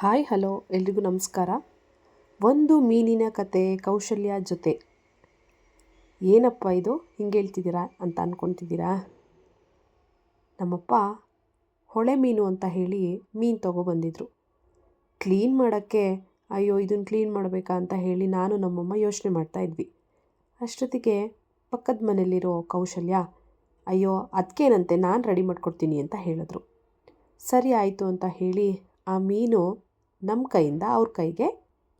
Hi, hello, ಎಲ್ರಿಗೂ ನಮಸ್ಕಾರ. ಒಂದು ಮೀನಿನ ಕತೆ ಕೌಶಲ್ಯ ಜೊತೆ. ಏನಪ್ಪ ಇದು? ಹಿಂಗೆ ಹೇಳ್ತಿದ್ದೀರಾ ಅಂತ ಅಂದ್ಕೊತಿದ್ದೀರಾ ನಮ್ಮಪ್ಪ ಹೊಳೆ ಮೀನು ಅಂತ ಹೇಳಿ ಮೀನು ತೊಗೊಬಂದಿದ್ರು ಕ್ಲೀನ್ ಮಾಡೋಕ್ಕೆ ಅಯ್ಯೋ ಇದನ್ನು ಕ್ಲೀನ್ ಮಾಡಬೇಕಾ ಅಂತ ಹೇಳಿ ನಾನು ನಮ್ಮಮ್ಮ ಯೋಚನೆ ಮಾಡ್ತಾ ಇದ್ವಿ. ಅಷ್ಟೊತ್ತಿಗೆ ಪಕ್ಕದ ಮನೆಯಲ್ಲಿರೋ ಕೌಶಲ್ಯ, ಅಯ್ಯೋ ಅದಕ್ಕೇನಂತೆ ನಾನು ರೆಡಿ ಮಾಡ್ಕೊಡ್ತೀನಿ ಅಂತ ಹೇಳಿದ್ರು. ಸರಿ ಆಯಿತು ಅಂತ ಹೇಳಿ ಆ ಮೀನು ನಮ್ಮ ಕೈಯಿಂದ ಅವ್ರ ಕೈಗೆ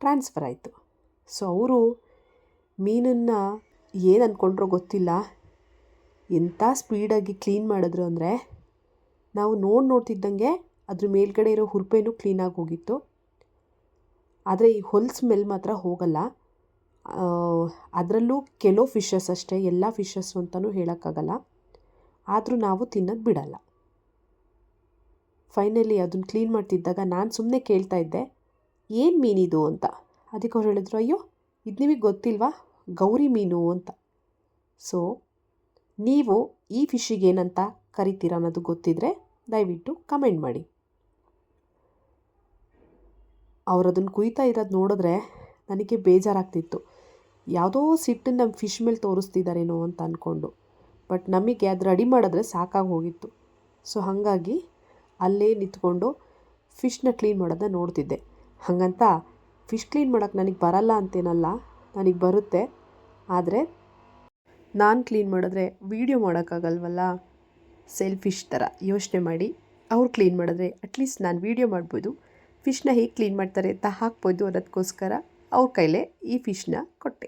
ಟ್ರಾನ್ಸ್ಫರ್ ಆಯಿತು. ಸೊ ಅವರು ಮೀನನ್ನು ಏನು ಅಂದ್ಕೊಂಡ್ರೋ ಗೊತ್ತಿಲ್ಲ. ಎಂಥ ಸ್ಪೀಡಾಗಿ ಕ್ಲೀನ್ ಮಾಡಿದ್ರು ಅಂದರೆ ನಾವು ನೋಡಿ ನೋಡ್ತಿದ್ದಂಗೆ ಅದ್ರ ಮೇಲ್ಗಡೆ ಇರೋ ಹುರುಪೇನೂ ಕ್ಲೀನಾಗಿ ಹೋಗಿತ್ತು. ಆದರೆ ಈ ಹೊಲ್ ಸ್ಮೆಲ್ ಮಾತ್ರ ಹೋಗಲ್ಲ. ಅದರಲ್ಲೂ ಕೆಲವು ಫಿಶಸ್ ಅಷ್ಟೇ, ಎಲ್ಲ ಫಿಶಸ್ಸು ಅಂತಲೂ ಹೇಳೋಕ್ಕಾಗಲ್ಲ. ಆದರೂ ನಾವು ತಿನ್ನೋದು ಬಿಡಲ್ಲ. ಫೈನಲಿ ಅದನ್ನ ಕ್ಲೀನ್ ಮಾಡ್ತಿದ್ದಾಗ ನಾನು ಸುಮ್ಮನೆ ಕೇಳ್ತಾ ಇದ್ದೆ, ಏನು ಮೀನಿದು ಅಂತ. ಅದಕ್ಕೆ ಅವ್ರು ಹೇಳಿದ್ರು, ಅಯ್ಯೋ, ಇದು ನಿಮಗೆ ಗೊತ್ತಿಲ್ವಾ? ಗೌರಿ ಮೀನು ಅಂತ. ಸೊ ನೀವು ಈ ಫಿಶಿಗೇನಂತ ಕರಿತೀರ ಅನ್ನೋದು ಗೊತ್ತಿದ್ದರೆ ದಯವಿಟ್ಟು ಕಮೆಂಟ್ ಮಾಡಿ. ಅವ್ರು ಅದನ್ನು ಕುಯ್ತಾ ಇರೋದು ನೋಡಿದ್ರೆ ನನಗೆ ಬೇಜಾರಾಗ್ತಿತ್ತು. ಯಾವುದೋ ಸಿಟ್ಟನ್ನು ನಮ್ಮ ಫಿಶ್ ಮೇಲೆ ತೋರಿಸ್ತಿದ್ದಾರೇನೋ ಅಂತ ಅಂದ್ಕೊಂಡು ಬಟ್ ನಮಗೆ ಅದು ರೆಡಿ ಮಾಡಿದ್ರೆ ಸಾಕಾಗಿ ಹೋಗಿತ್ತು. ಸೊ ಹಾಗಾಗಿ ಅಲ್ಲೇ ನಿಂತ್ಕೊಂಡು ಫಿಶ್ನ ಕ್ಲೀನ್ ಮಾಡೋದನ್ನ ನೋಡ್ತಿದ್ದೆ. ಹಾಗಂತ ಫಿಶ್ ಕ್ಲೀನ್ ಮಾಡೋಕ್ಕೆ ನನಗೆ ಬರಲ್ಲ ಅಂತೇನಲ್ಲ, ನನಗೆ ಬರುತ್ತೆ. ಆದರೆ ನಾನು ಕ್ಲೀನ್ ಮಾಡಿದ್ರೆ ವೀಡಿಯೋ ಮಾಡೋಕ್ಕಾಗಲ್ವಲ್ಲ? ಸೆಲ್ಫಿಶ್ ಥರ ಯೋಚನೆ ಮಾಡಿ ಅವ್ರು ಕ್ಲೀನ್ ಮಾಡಿದ್ರೆ ಅಟ್ಲೀಸ್ಟ್ ನಾನು ವೀಡಿಯೋ ಮಾಡ್ಬೋದು. ಫಿಶ್ನ ಹೇಗೆ ಕ್ಲೀನ್ ಮಾಡ್ತಾರೆ ಅಂತ ಹಾಕ್ಬೋದು ಅನ್ನೋದಕ್ಕೋಸ್ಕರ ಅವ್ರ ಕೈಲೇ ಈ ಫಿಶ್ನ ಕೊಟ್ಟೆ.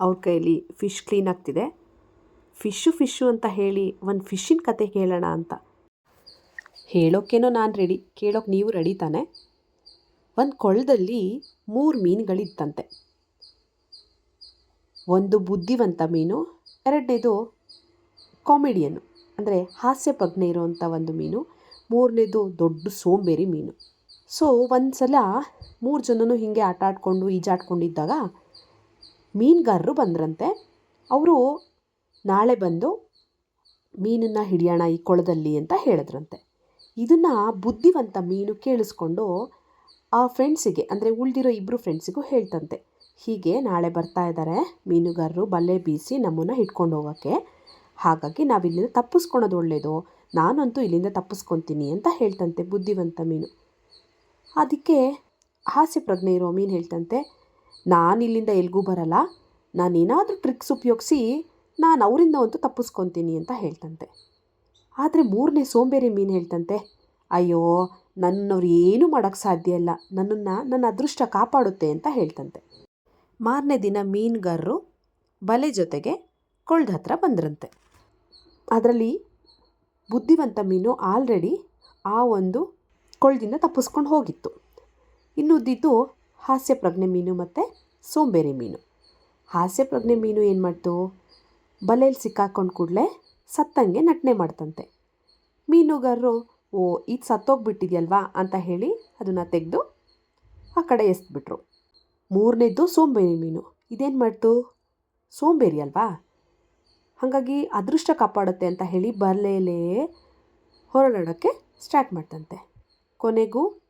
ಅವ್ರ ಕೈಲಿ ಫಿಶ್ ಕ್ಲೀನ್ ಆಗ್ತಿದೆ. ಫಿಶ್ಶು ಫಿಶ್ಶು ಅಂತ ಹೇಳಿ ಒಂದು ಫಿಶ್ಶಿನ ಕತೆ ಹೇಳೋಣ ಅಂತ. ಹೇಳೋಕ್ಕೇನೋ ನಾನು ರೆಡಿ ಕೇಳೋಕೆ ನೀವು ರೆಡಿ ತಾನೆ? ಒಂದು ಕೊಳದಲ್ಲಿ ಮೂರು ಮೀನುಗಳಿತ್ತಂತೆ. ಒಂದು ಬುದ್ಧಿವಂತ ಮೀನು, ಎರಡನೇದು ಕಾಮಿಡಿಯನ್ನು ಅಂದರೆ ಹಾಸ್ಯ ಪ್ರಜ್ಞೆ ಇರುವಂಥ ಒಂದು ಮೀನು, ಮೂರನೇದು ದೊಡ್ಡ ಸೋಂಬೇರಿ ಮೀನು. ಸೊ ಒಂದು ಸಲ ಮೂರು ಜನನು ಹೀಗೆ ಆಟ ಆಡಿಕೊಂಡು ಈಜಾಡ್ಕೊಂಡಿದ್ದಾಗ ಮೀನುಗಾರರು ಬಂದ್ರಂತೆ. ಅವರು ನಾಳೆ ಬಂದು ಮೀನನ್ನು ಹಿಡಿಯೋಣ ಈ ಕೊಳದಲ್ಲಿ ಅಂತ ಹೇಳಿದ್ರಂತೆ. ಇದನ್ನು ಬುದ್ಧಿವಂತ ಮೀನು ಕೇಳಿಸ್ಕೊಂಡು ಆ ಫ್ರೆಂಡ್ಸಿಗೆ ಅಂದರೆ ಉಳಿದಿರೋ ಇಬ್ಬರು ಫ್ರೆಂಡ್ಸಿಗೂ ಹೇಳ್ತಂತೆ. ಹೀಗೆ ನಾಳೆ ಬರ್ತಾ ಇದ್ದಾರೆ ಮೀನುಗಾರರು, ಬಲೆ ಬೀಸಿ ನಮ್ಮನ್ನು ಹಿಡ್ಕೊಂಡು ಹೋಗೋಕ್ಕೆ. ಹಾಗಾಗಿ ನಾವು ಇಲ್ಲಿಂದ ತಪ್ಪಿಸ್ಕೊಳೋದು ಒಳ್ಳೆಯದು ನಾನಂತೂ ಇಲ್ಲಿಂದ ತಪ್ಪಿಸ್ಕೊತೀನಿ ಅಂತ ಹೇಳ್ತಂತೆ ಬುದ್ಧಿವಂತ ಮೀನು. ಅದಕ್ಕೆ ಹಾಸ್ಯ ಪ್ರಜ್ಞೆ ಇರೋ ಮೀನು ಹೇಳ್ತಂತೆ ನಾನು ಇಲ್ಲಿಂದ ಎಲ್ಗೂ ಬರಲ್ಲ. ನಾನೇನಾದರೂ ಟ್ರಿಕ್ಸ್ ಉಪಯೋಗಿಸಿ ನಾನು ಅವರಿಂದ ಒಂದು ತಪ್ಪಿಸ್ಕೊತೀನಿ ಅಂತ ಹೇಳ್ತಂತೆ. ಆದರೆ ಮೂರನೇ ಸೋಂಬೇರಿ ಮೀನು ಹೇಳ್ತಂತೆ, ಅಯ್ಯೋ, ನನ್ನವ್ರು ಏನೂ ಮಾಡೋಕ್ಕೆ ಸಾಧ್ಯ ಇಲ್ಲ. ನನ್ನನ್ನು, ನನ್ನ ಅದೃಷ್ಟ ಕಾಪಾಡುತ್ತೆ ಅಂತ ಹೇಳ್ತಂತೆ. ಮಾರನೇ ದಿನ ಮೀನುಗಾರರು ಬಲೆ ಜೊತೆಗೆ ಕೊಳ್ದ ಹತ್ರ ಬಂದ್ರಂತೆ. ಅದರಲ್ಲಿ ಬುದ್ಧಿವಂತ ಮೀನು ಆಲ್ರೆಡಿ ಆ ಒಂದು ಕೊಳ್ದಿಂದ ತಪ್ಪಿಸ್ಕೊಂಡು ಹೋಗಿತ್ತು. ಇನ್ನು ಉದ್ದಿದ್ದು ಹಾಸ್ಯ ಪ್ರಜ್ಞೆ ಮೀನು ಮತ್ತು ಸೋಂಬೇರಿ ಮೀನು. ಹಾಸ್ಯ ಪ್ರಜ್ಞೆ ಮೀನು ಏನು ಮಾಡ್ತು ಬಲೆಯಲ್ಲಿ ಸಿಕ್ಕಾಕೊಂಡು ಕೂಡಲೇ ಸತ್ತಂಗೆ ನಟನೆ ಮಾಡ್ತಂತೆ. ಮೀನುಗಾರರು, ಓ ಇದು ಸತ್ತೋಗ್ಬಿಟ್ಟಿದೆಯಲ್ವಾ? ಅಂತ ಹೇಳಿ ಅದನ್ನು ತೆಗೆದು ಆ ಕಡೆ ಎಸ್ಬಿಟ್ರು. ಮೂರನೇದ್ದು ಸೋಂಬೇರಿ ಮೀನು. ಇದೇನು ಮಾಡ್ತು? ಸೋಂಬೇರಿ ಅಲ್ವಾ? ಹಾಗಾಗಿ ಅದೃಷ್ಟ ಕಾಪಾಡುತ್ತೆ ಅಂತ ಹೇಳಿ ಬಲೆಯಲ್ಲೇ ಹೊರಡೋಕ್ಕೆ ಸ್ಟಾರ್ಟ್ ಮಾಡ್ತಂತೆ. ಕೊನೆಗೂ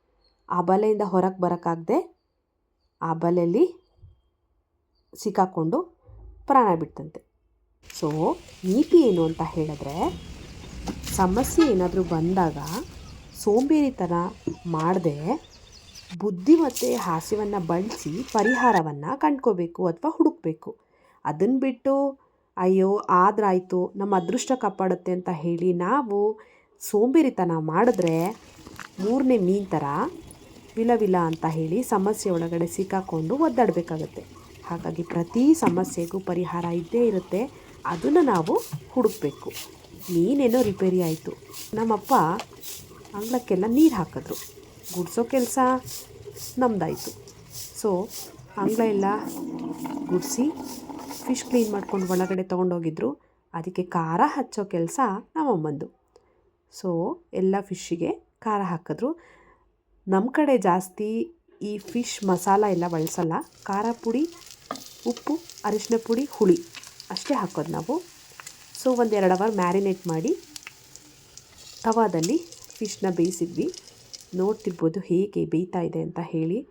ಆ ಬಲೆಯಿಂದ ಹೊರಗೆ ಬರೋಕ್ಕಾಗದೆ ಆ ಬಲೆಯಲ್ಲಿ ಸಿಕ್ಕಾಕ್ಕೊಂಡು ಪ್ರಾಣ ಬಿಡ್ತಂತೆ ಸೊ, ನೀತಿ ಏನು ಅಂತ ಹೇಳಿದ್ರೆ, ಸಮಸ್ಯೆ ಏನಾದರೂ ಬಂದಾಗ ಸೋಂಬೇರಿತನ ಮಾಡದೆ ಬುದ್ಧಿ ಮತ್ತು ಹಾಸ್ಯವನ್ನು ಬಳಸಿ ಪರಿಹಾರವನ್ನು ಕಂಡ್ಕೋಬೇಕು ಅಥವಾ ಹುಡುಕಬೇಕು. ಅದನ್ನು ಬಿಟ್ಟು, ಅಯ್ಯೋ, ಆದ್ರಾಯಿತು, ನಮ್ಮ ಅದೃಷ್ಟ ಕಾಪಾಡುತ್ತೆ ಅಂತ ಹೇಳಿ ನಾವು ಸೋಂಬೇರಿತನ ಮಾಡಿದ್ರೆ ಮೂರನೇ ಮೀನು ಥರ ವಿಲವಿಲ ವಿಲ ಅಂತ ಹೇಳಿ ಸಮಸ್ಯೆ ಒಳಗಡೆ ಸಿಕ್ಕಾಕೊಂಡು ಒದ್ದಾಡಬೇಕಾಗತ್ತೆ. ಹಾಗಾಗಿ ಪ್ರತಿ ಸಮಸ್ಯೆಗೂ ಪರಿಹಾರ ಇದ್ದೇ ಇರುತ್ತೆ. ಅದನ್ನು ನಾವು ಹುಡುಕಬೇಕು. ನೀನೇನೋ ರಿಪೇರಿ ಆಯಿತು. ನಮ್ಮಪ್ಪ ಅಂಗಳಕ್ಕೆಲ್ಲ ನೀರು ಹಾಕಿದ್ರು. ಗುಡಿಸೋ ಕೆಲಸ ನಮ್ಮದಾಯಿತು ಸೊ ಅಂಗಳ ಎಲ್ಲ ಗುಡಿಸಿ ಫಿಶ್ ಕ್ಲೀನ್ ಮಾಡ್ಕೊಂಡು ಒಳಗಡೆ ತೊಗೊಂಡೋಗಿದ್ರು. ಅದಕ್ಕೆ ಖಾರ ಹಚ್ಚೋ ಕೆಲಸ ನಮ್ಮಮ್ಮಂದು. ಸೊ ಎಲ್ಲ ಫಿಶ್ಶಿಗೆ ಖಾರ ಹಾಕಿದ್ರು. ನಮ್ಮ ಕಡೆ ಜಾಸ್ತಿ ಈ ಫಿಶ್ ಮಸಾಲ ಎಲ್ಲ ಬಳಸಲ್ಲ. ಖಾರ ಪುಡಿ, ಉಪ್ಪು, ಅರಿಶಿನ ಪುಡಿ, ಹುಳಿ. ಅಷ್ಟೇ ಹಾಕೋದು ನಾವು. ಸೊ ಒಂದು ಎರಡು ಅವರ್ ಮ್ಯಾರಿನೇಟ್ ಮಾಡಿ ತವಾದಲ್ಲಿ ಫಿಶ್ನ ಬೇಯಿಸಿದ್ವಿ. ನೋಡ್ತಿರ್ಬೋದು ಹೇಗೆ ಬೇಯ್ತಾ ಇದೆ ಅಂತ ಹೇಳಿ.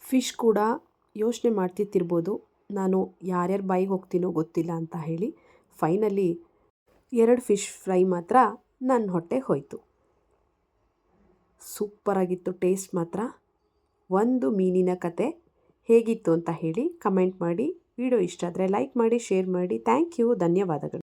ಫಿಶ್ ಕೂಡ ಯೋಚನೆ ಮಾಡ್ತಿರ್ಬೋದು ನಾನು ಯಾರ್ಯಾರು ಬಾಯಿಗೆ ಹೋಗ್ತೀನೋ ಗೊತ್ತಿಲ್ಲ ಅಂತ ಹೇಳಿ. ಫೈನಲಿ ಎರಡು ಫಿಶ್ ಫ್ರೈ ಮಾತ್ರ ನನ್ನ ಹೊಟ್ಟೆ ಹೋಯಿತು. ಸೂಪರಾಗಿತ್ತು ಟೇಸ್ಟ್ ಮಾತ್ರ. ಒಂದು ಮೀನಿನ ಕತೆ ಹೇಗಿತ್ತು ಅಂತ ಹೇಳಿ ಕಮೆಂಟ್ ಮಾಡಿ. ವಿಡಿಯೋ ಇಷ್ಟ ಆದರೆ ಲೈಕ್ ಮಾಡಿ ಶೇರ್ ಮಾಡಿ. Thank you. ಧನ್ಯವಾದಗಳು.